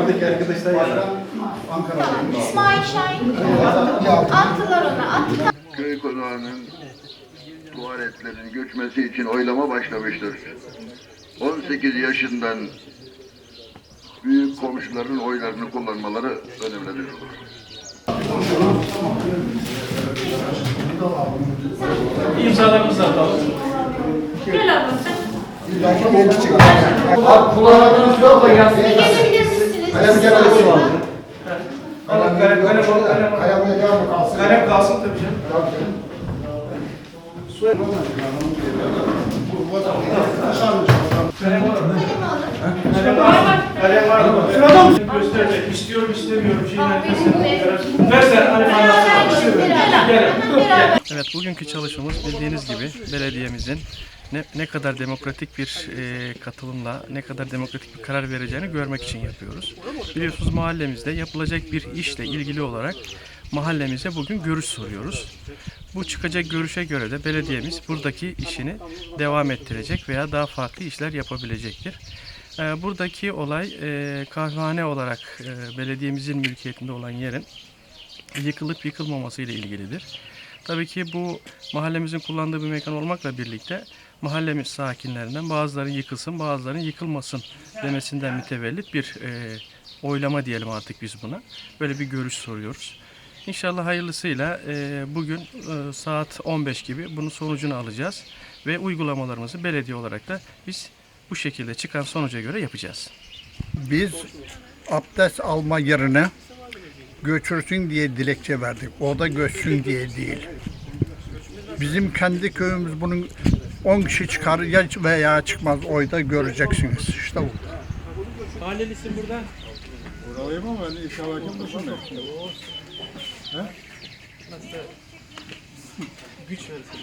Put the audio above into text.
Oradaki arkadaşlar ya. Tamam. İsmail Şahin. Attılar ona. Attılar. köy konağının tuvaletlerin göçmesi için oylama başlamıştır. 18 yaşından büyük komşuların oylarını kullanmaları önemlidir. İmzalarınızı alalım. Gel abla sen. Kullanmadığınız yok da Kalem gelmesi var. Kalem, kalem, kalem, kalem, kalem. Kalemle devam kalsın. Kalem kalsın tabii canım. Kalem var mı? Kalem var. Mı? Sırada mı? Gösterecek. İstiyorum, istemiyorum. Şeyin arkasına. Ver sen. Hani bana. Evet, bugünkü çalışmamız bildiğiniz gibi belediyemizin ne, ne kadar demokratik bir e, katılımla, ne kadar demokratik bir karar vereceğini görmek için yapıyoruz. Biliyorsunuz mahallemizde yapılacak bir işle ilgili olarak mahallemize bugün görüş soruyoruz. Bu çıkacak görüşe göre de belediyemiz buradaki işini devam ettirecek veya daha farklı işler yapabilecektir. E, buradaki olay e, kahvehane olarak e, belediyemizin mülkiyetinde olan yerin yıkılıp yıkılmaması ile ilgilidir. Tabii ki bu mahallemizin kullandığı bir mekan olmakla birlikte mahallemiz sakinlerinden bazıları yıkılsın, bazılarının yıkılmasın demesinden mütevellit bir e, oylama diyelim artık biz buna. Böyle bir görüş soruyoruz. İnşallah hayırlısıyla e, bugün e, saat 15 gibi bunun sonucunu alacağız ve uygulamalarımızı belediye olarak da biz bu şekilde çıkan sonuca göre yapacağız. Biz abdest alma yerine göçürsün diye dilekçe verdik. O da göçsün diye değil. Bizim kendi köyümüz bunun 10 kişi çıkar ya veya çıkmaz oyda göreceksiniz. İşte bu. Mahallelisin burada. Buralıyım ama ben inşallah kim düşünmüyor. Güç verirsin.